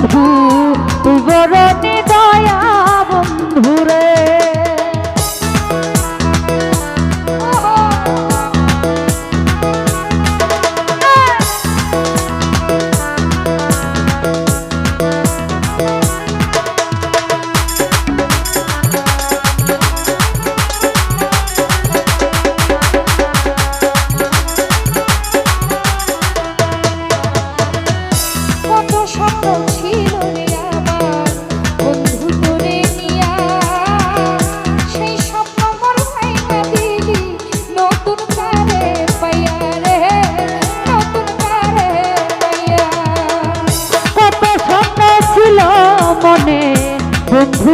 বন্ধু তুই বরণী বন্ধু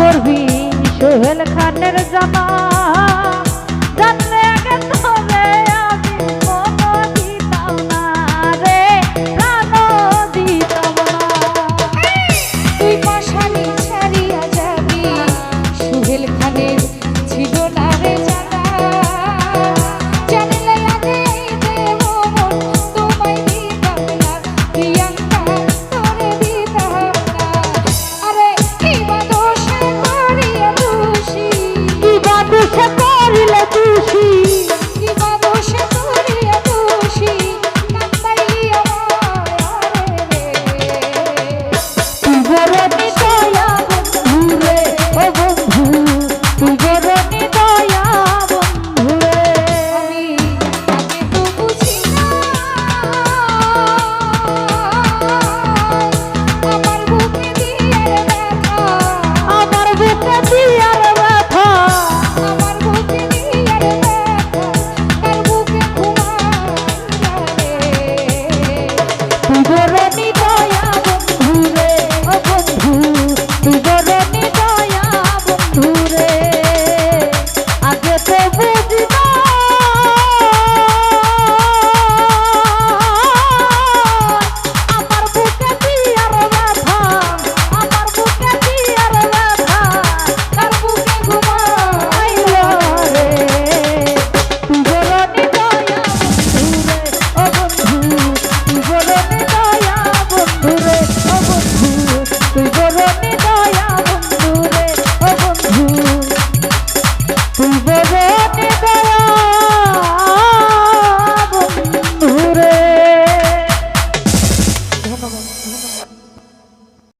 করবি? সোহেল খানের জামা